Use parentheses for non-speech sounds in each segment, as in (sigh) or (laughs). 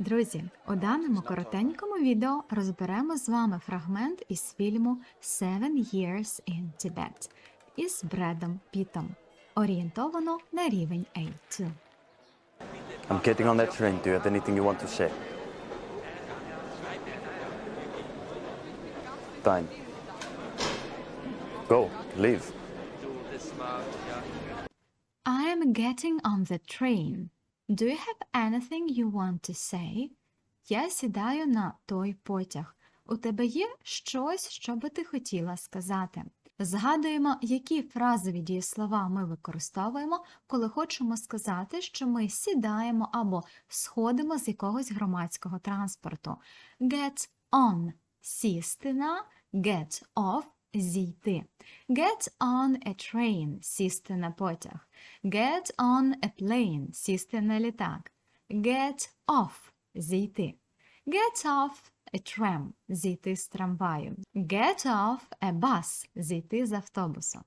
Друзі, у даному коротенькому відео розберемо з вами фрагмент із фільму Seven Years in Tibet із Бредом Пітом, орієнтовано на рівень A2. I'm getting on that train. Do you have anything you want to say? Fine. Go, leave. I am getting on the train. Do you have anything you want to say? Я сідаю на той потяг. У тебе є щось, що би ти хотіла сказати? Згадуємо, які фразові дієслова ми використовуємо, коли хочемо сказати, що ми сідаємо або сходимо з якогось громадського транспорту. Get on – сісти на, get off – зійти. Get on a train – сісти на потяг. Get on a plane – сісти на літак. Get off – зійти. Get off a tram – зійти з трамваю. Get off a bus – зійти з автобусу.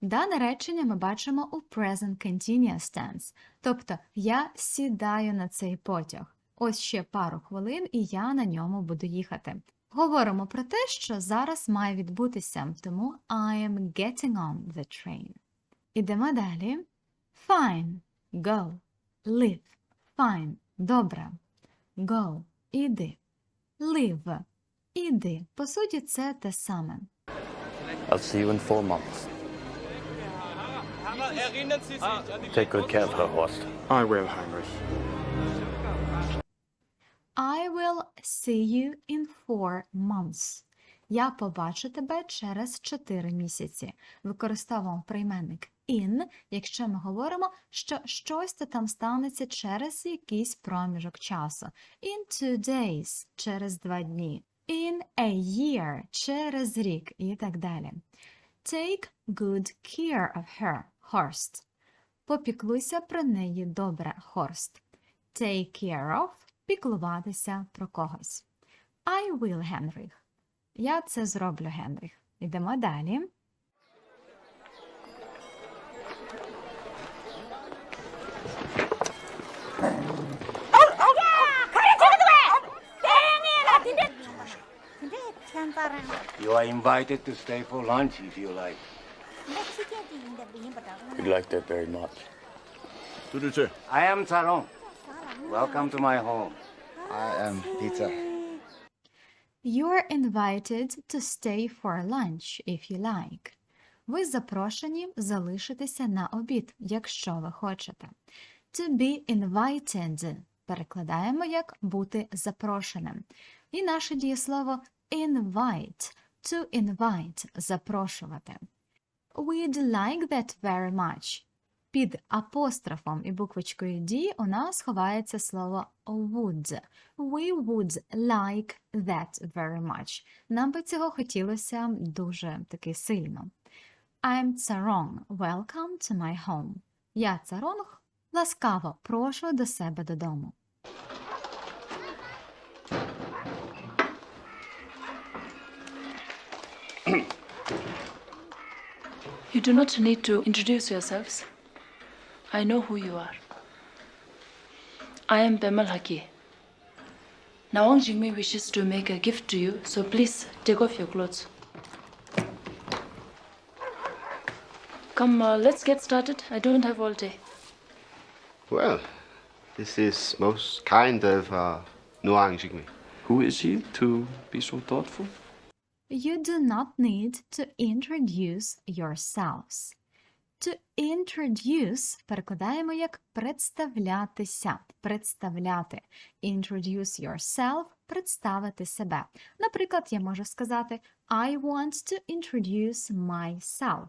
Дане речення ми бачимо у present continuous tense, тобто я сідаю на цей потяг. Ось ще пару хвилин, і я на ньому буду їхати. Говоримо про те, що зараз має відбутися, тому I am getting on the train. Ідемо далі. Fine, go, live. Fine, добре. Go, іди. Live, іди. По суті, це те саме. I'll see you in four months. Take good care of her, Horst. I will, Heinrich. See you in four months. Я побачу тебе через 4 місяці. Використовуємо прийменник in, якщо ми говоримо, що щось то там станеться через якийсь проміжок часу. In two days – через два дні. In a year – через рік і так далі. Take good care of her, Horst. Попіклуйся про неї добре, Хорст. Take care of – піклуватися про когось. I will, Генріх. Я це зроблю, Генріх. Йдемо далі. You are invited to stay for lunch if you like. We'd like that very much. I am Taron. Welcome to my home. I am Peter. You're invited to stay for lunch if you like. Ви запрошені залишитися на обід, якщо ви хочете. To be invited перекладаємо як бути запрошеним. І наше дієслово invite – to invite – запрошувати. We'd like that very much. Під апострофом і буквочкою D у нас ховається слово would. We would like that very much. Нам би цього хотілося дуже таки сильно. I'm Tsarong. Welcome to my home. Я Царонг. Ласкаво прошу до себе додому. You do not need to introduce yourselves. I know who you are. I am Bemal Haki. Nawang Jingmei wishes to make a gift to you, so please take off your clothes. Come, uh, let's get started. I don't have all day. Well, this is most kind of uh, Noang Jigme. Who is he to be so thoughtful? You do not need to introduce yourselves. To introduce перекладаємо як представлятися, представляти. Introduce yourself – представити себе. Наприклад, я можу сказати I want to introduce myself.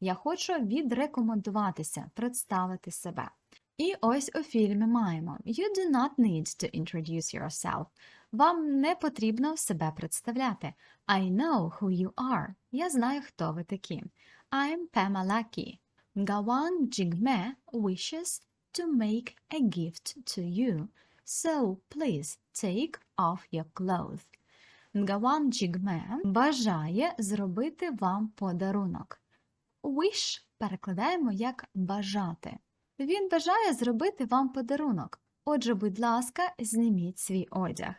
Я хочу відрекомендуватися, представити себе. І ось у фільмі маємо You do not need to introduce yourself. Вам не потрібно себе представляти. I know who you are. Я знаю, хто ви такі. I'm Pema Lucky. Gawang Jigme wishes to make a gift to you. So please take off your clothes. Нгаван Джігме бажає зробити вам подарунок. Wish перекладаємо як бажати. Він бажає зробити вам подарунок. Отже, будь ласка, зніміть свій одяг.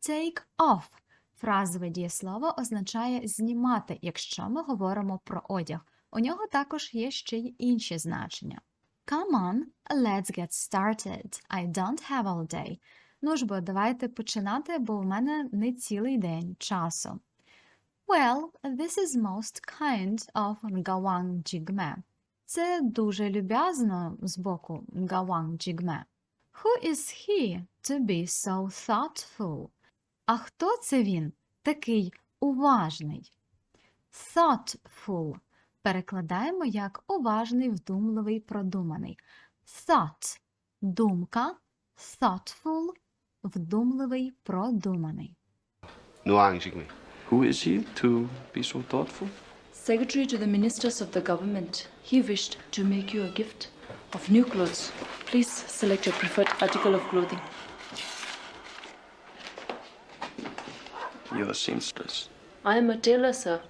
Take off. Фразове дієслово означає знімати, якщо ми говоримо про одяг. У нього також є ще й інші значення. Come on, let's get started. I don't have all day. Ну ж бо, давайте починати, бо в мене не цілий день часу. Well, this is most kind of Gawang Jigme. Це дуже люб'язно з боку Gawang Jigme. Who is he to be so thoughtful? А хто це він? Такий уважний. Thoughtful перекладаємо як уважний, вдумливий, продуманий. Thought – думка, thoughtful – вдумливий, продуманий. Who is he to be so thoughtful? Secretary to the Ministers of the Government, he wished to make you a gift of new clothes. Please select your preferred article of clothing. You're a seamstress. I am a tailor, sir.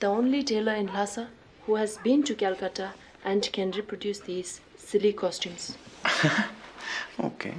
The only tailor in Lhasa who has been to Calcutta and can reproduce these silly costumes. (laughs) Okay.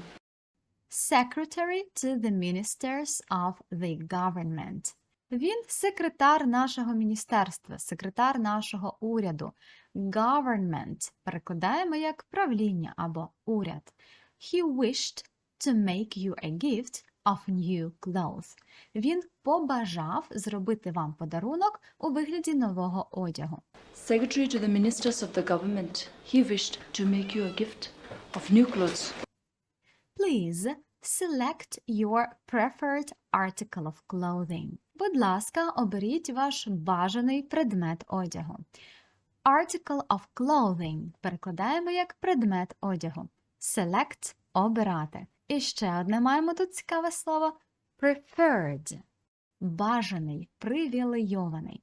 Secretary to the Ministers of the Government. Він секретар нашого міністерства, секретар нашого уряду. Government перекладаємо як правління або уряд. He wished to make you a gift of new clothes. Він побажав зробити вам подарунок у вигляді нового одягу. Secretary to the Ministers of the Government, he wished to make you a gift of new clothes. Please select your preferred article of clothing. Будь ласка, оберіть ваш бажаний предмет одягу. Article of clothing перекладаємо як предмет одягу. Select – обирати. І ще одне маємо тут цікаве слово preferred – бажаний, привілейований.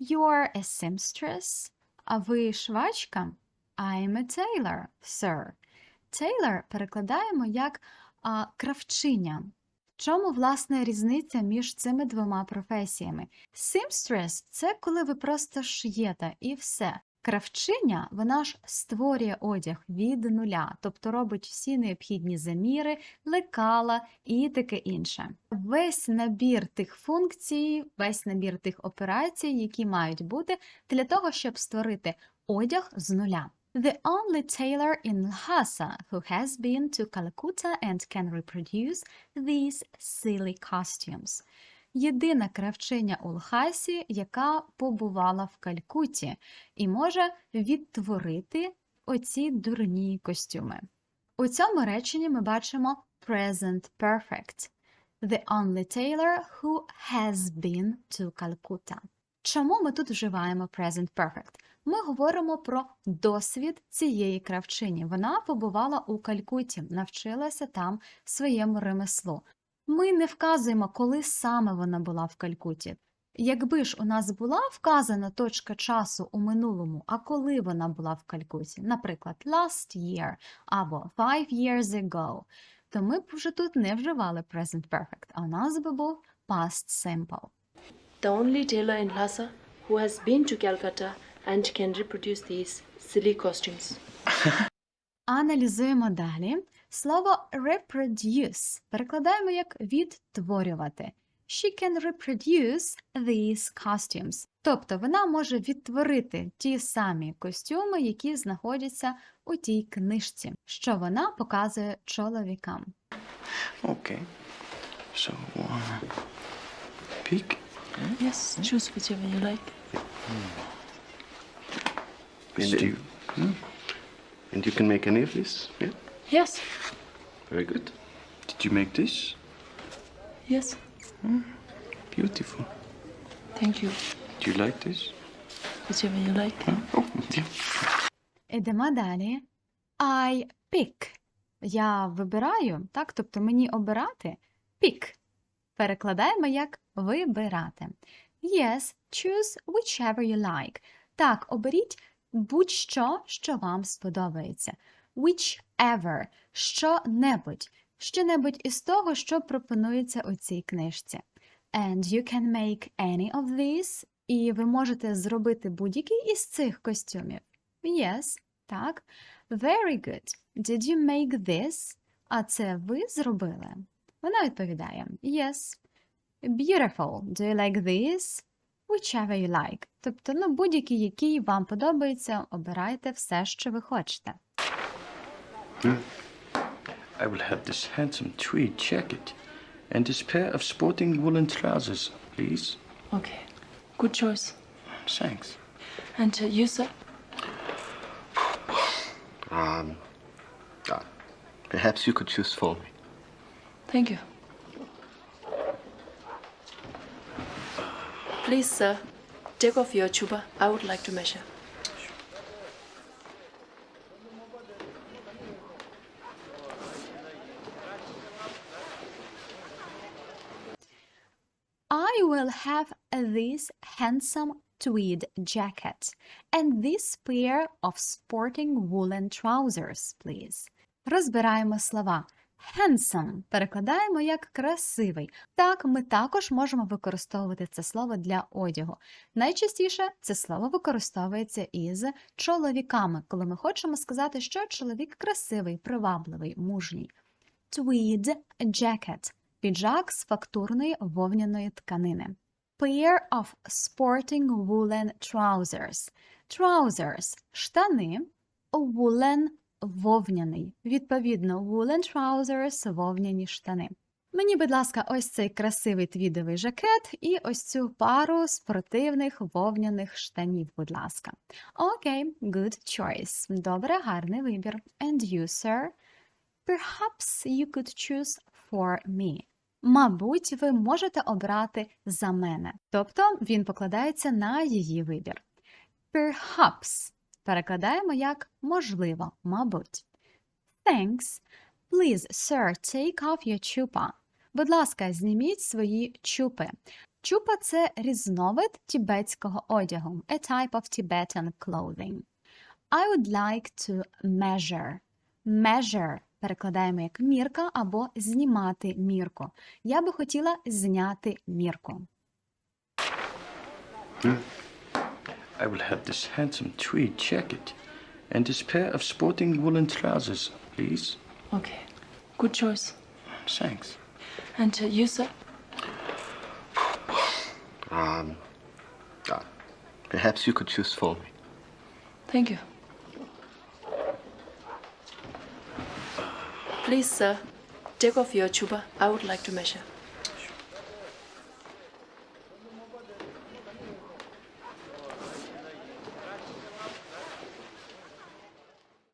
You're a seamstress. А ви швачка? I'm a tailor, sir. Tailor перекладаємо як а, кравчиня. В чому, власне, різниця між цими двома професіями? Seamstress – це коли ви просто шиєте і все. Кравчиня, вона ж створює одяг від нуля, тобто робить всі необхідні заміри, лекала і таке інше. Весь набір тих функцій, весь набір тих операцій, які мають бути для того, щоб створити одяг з нуля. The only tailor in Lhasa who has been to Calcutta and can reproduce these silly costumes. Єдина кравчиня у Лхасі, яка побувала в Калькутті і може відтворити оці дурні костюми. У цьому реченні ми бачимо present perfect. The only tailor who has been to Calcutta. Чому ми тут вживаємо present perfect? Ми говоримо про досвід цієї кравчині. Вона побувала у Калькутті, навчилася там своєму ремеслу. Ми не вказуємо, коли саме вона була в Калькутті. Якби ж у нас була вказана точка часу у минулому, а коли вона була в Калькутті, наприклад, last year або five years ago, то ми б вже тут не вживали present perfect, а у нас би був past simple. The only tailor in Lhasa who has been to Calcutta and can reproduce these silly costumes. Аналізуємо далі. Слово reproduce перекладаємо як відтворювати. She can reproduce these costumes. Тобто вона може відтворити ті самі костюми, які знаходяться у тій книжці, що вона показує чоловікам. Okay. So, uh, pick. Yes, choose whichever you like. And you? Hmm? And you can make any of this? Yeah. Yes, Very good. Did you make this? yes, Mm. Beautiful. thank you. Do you like this? Whichever you like. Huh? Oh, yeah. Ідемо далі. I pick. Я вибираю, так? Тобто мені обирати. Pick. Перекладаємо як вибирати. Yes, choose whichever you like. Так, оберіть будь-що, що вам сподобається. Whichever – що-небудь. Що-небудь із того, що пропонується у цій книжці. And you can make any of these. І ви можете зробити будь-який із цих костюмів. Yes, так. Very good. Did you make this? А це ви зробили? Вона відповідає Yes. Beautiful. Do you like this? Whichever you like. Тобто, ну, будь-який, який вам подобається, обирайте все, що ви хочете. I will have this handsome tweed jacket and this pair of sporting woolen trousers, please. Okay. Good choice. Thanks. And uh, you, sir? Um, uh, perhaps you could choose for me. Thank you. Please, sir, take off your chuba. I would like to measure. Have this handsome tweed jacket and this pair of sporting woolen trousers, please. Розбираємо слова. Handsome перекладаємо як красивий. Так, ми також можемо використовувати це слово для одягу. Найчастіше це слово використовується із чоловіками, коли ми хочемо сказати, що чоловік красивий, привабливий, мужній. Tweed jacket – піджак з фактурної вовняної тканини. Pair of sporting woolen trousers. Trousers – штани, woolen – вовняний. Відповідно, woolen trousers – вовняні штани. Мені, будь ласка, ось цей красивий твідовий жакет і ось цю пару спортивних вовняних штанів, будь ласка. Окей, good choice. Добре, гарний вибір. And you, sir? Perhaps you could choose for me. Мабуть, ви можете обрати за мене. Тобто він покладається на її вибір. Perhaps перекладаємо як можливо, мабуть. Thanks. Please, sir, take off your chupa. Будь ласка, зніміть свої чупи. Чупа це різновид тібетського одягу, a type of Tibetan clothing. I would like to measure. Measure перекладаємо як мірка або знімати мірку. Я би хотіла зняти мірку. I will have this handsome tweed jacket and this pair of sporting woolen trousers, please. Okay. Good choice. Thanks. And uh, you, sir? Um, uh, perhaps you could choose for me. Thank you. Please, sir, take off your chuba. I would like to measure.